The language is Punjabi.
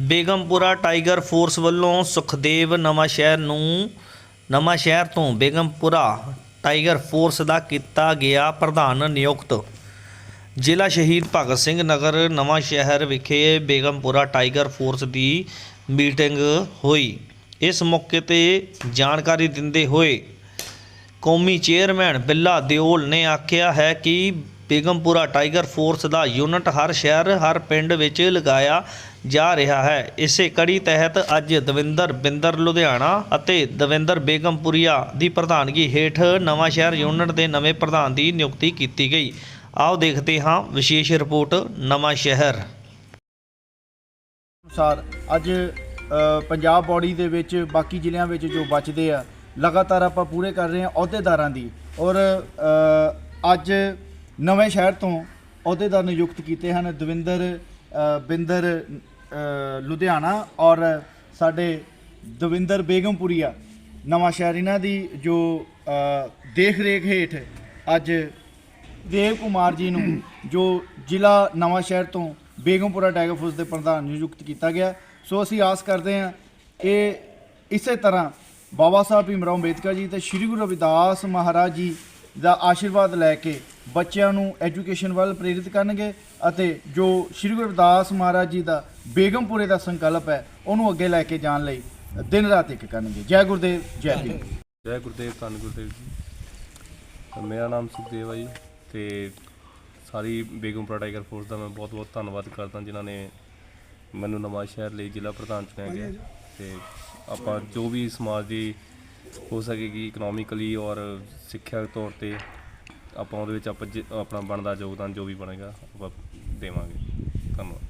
ਬੇਗਮਪੁਰਾ ਟਾਈਗਰ ਫੋਰਸ ਵੱਲੋਂ ਸੁਖਦੇਵ ਨਵਾਂ ਸ਼ਹਿਰ ਨੂੰ ਨਵਾਂ ਸ਼ਹਿਰ ਤੋਂ ਬੇਗਮਪੁਰਾ ਟਾਈਗਰ ਫੋਰਸ ਦਾ ਕੀਤਾ ਗਿਆ ਪ੍ਰਧਾਨ ਨਿਯੁਕਤ। ਜ਼ਿਲ੍ਹਾ ਸ਼ਹੀਦ ਭਗਤ ਸਿੰਘ ਨਗਰ ਨਵਾਂ ਸ਼ਹਿਰ ਵਿਖੇ ਬੇਗਮਪੁਰਾ ਟਾਈਗਰ ਫੋਰਸ ਦੀ ਮੀਟਿੰਗ ਹੋਈ। ਇਸ ਮੌਕੇ ਤੇ ਜਾਣਕਾਰੀ ਦਿੰਦੇ ਹੋਏ ਕੌਮੀ ਚੇਅਰਮੈਨ ਬਿੱਲਾ ਦਿਓਲ ਨੇ ਆਖਿਆ ਹੈ ਕਿ ਬੇਗਮਪੁਰਾ ਟਾਈਗਰ ਫੋਰਸ ਦਾ ਯੂਨਿਟ ਹਰ ਸ਼ਹਿਰ, ਹਰ ਪਿੰਡ ਵਿੱਚ ਲਗਾਇਆ ਜਾ ਰਿਹਾ ਹੈ। ਇਸੇ ਕੜੀ ਤਹਿਤ ਅੱਜ ਦਵਿੰਦਰ ਬਿੰਦਰ ਲੁਧਿਆਣਾ ਅਤੇ ਦਵਿੰਦਰ ਬੇਗਮਪੁਰੀਆ ਦੀ ਪ੍ਰਧਾਨਗੀ ਹੇਠ ਨਵਾਂ ਸ਼ਹਿਰ ਯੂਨਿਟ ਦੇ ਨਵੇਂ ਪ੍ਰਧਾਨ ਦੀ ਨਿਯੁਕਤੀ ਕੀਤੀ ਗਈ। ਆਓ ਦੇਖਦੇ ਹਾਂ ਵਿਸ਼ੇਸ਼ ਰਿਪੋਰਟ ਨਵਾਂ ਸ਼ਹਿਰ। ਅਨੁਸਾਰ ਅੱਜ ਪੰਜਾਬ ਬੋਡੀ ਦੇ ਵਿੱਚ ਬਾਕੀ ਜ਼ਿਲ੍ਹਿਆਂ ਵਿੱਚ ਜੋ ਬਚਦੇ ਆ, ਲਗਾਤਾਰ ਆਪਾਂ ਪੂਰੇ ਕਰ ਰਹੇ ਹਾਂ ਅਹੁਦੇਦਾਰਾਂ ਦੀ। ਔਰ ਅੱਜ ਨਵੇਂ ਸ਼ਹਿਰ ਤੋਂ ਅਹੁਦੇਦਾਰ ਨਿਯੁਕਤ ਕੀਤੇ ਹਨ ਦਵਿੰਦਰ ਅ, ਬਿੰਦਰ ਅ, ਲੁਧਿਆਣਾ ਔਰ ਸਾਡੇ ਦਵਿੰਦਰ ਬੇਗਮਪੁਰੀਆ ਨਵਾਂ ਸ਼ਹਿਰ ਇਹਨਾਂ ਦੀ ਜੋ ਅ, ਦੇਖ ਰੇਖ ਹੇਠ ਅੱਜ ਦੇਵ ਕੁਮਾਰ ਜੀ ਨੂੰ ਜੋ ਜ਼ਿਲ੍ਹਾ ਨਵਾਂ ਸ਼ਹਿਰ ਤੋਂ ਬੇਗਮਪੁਰਾ ਟਾਈਗਰ ਫੋਰਸ ਦੇ ਪ੍ਰਧਾਨ ਨਿਯੁਕਤ ਕੀਤਾ ਗਿਆ। ਸੋ ਅਸੀਂ ਆਸ ਕਰਦੇ ਹਾਂ ਇਹ ਇਸੇ ਤਰ੍ਹਾਂ ਬਾਬਾ ਸਾਹਿਬ ਭੀਮ ਰਾਓ ਅੰਬੇਦਕਰ ਜੀ ਤੇ ਸ੍ਰੀ ਗੁਰੂ ਰਵਿਦਾਸ ਮਹਾਰਾਜ ਜੀ ਦਾ ਆਸ਼ੀਰਵਾਦ ਲੈ ਕੇ ਬੱਚਿਆਂ ਨੂੰ ਐਜੂਕੇਸ਼ਨ ਵੱਲ ਪ੍ਰੇਰਿਤ ਕਰਨਗੇ ਅਤੇ ਜੋ ਸ੍ਰੀ ਗੁਰੂ ਰਵਿਦਾਸ ਮਹਾਰਾਜ ਜੀ ਦਾ ਬੇਗਮਪੁਰੇ ਦਾ ਸੰਕਲਪ ਹੈ, ਉਹਨੂੰ ਅੱਗੇ ਲੈ ਕੇ ਜਾਣ ਲਈ ਦਿਨ ਰਾਤ ਇੱਕ ਕਰਨਗੇ। ਜੈ ਗੁਰਦੇਵ, ਜੈ ਭੀਮ। ਜੈ ਗੁਰਦੇਵ, ਧੰਨ ਗੁਰਦੇਵ ਜੀ। ਮੇਰਾ ਨਾਮ ਸੁਖਦੇਵ ਆ ਜੀ ਤੇ ਸਾਰੀ ਬੇਗਮਪੁਰਾ ਟਾਈਗਰ ਫੋਰਸ ਦਾ ਮੈਂ ਬਹੁਤ ਬਹੁਤ ਧੰਨਵਾਦ ਕਰਦਾ ਜਿਨ੍ਹਾਂ ਨੇ ਮੈਨੂੰ ਨਵਾਂ ਸ਼ਹਿਰ ਲਈ ਜ਼ਿਲ੍ਹਾ ਪ੍ਰਧਾਨ ਚੁਣਿਆ ਗਿਆ। ਤੇ ਆਪਾਂ ਜੋ ਵੀ ਸਮਾਜ ਦੀ ਹੋ ਸਕੇਗੀ ਇਕਨੋਮਿਕਲੀ ਔਰ ਸਿੱਖਿਆ ਤੌਰ ਤੇ ਆਪਾਂ ਉਹਦੇ ਵਿੱਚ ਆਪਾਂ ਜ- ਆਪਣਾ ਬਣਦਾ ਯੋਗਦਾਨ ਜੋ ਵੀ ਬਣੇਗਾ ਆਪਾਂ ਦੇਵਾਂਗੇ। ਧੰਨਵਾਦ।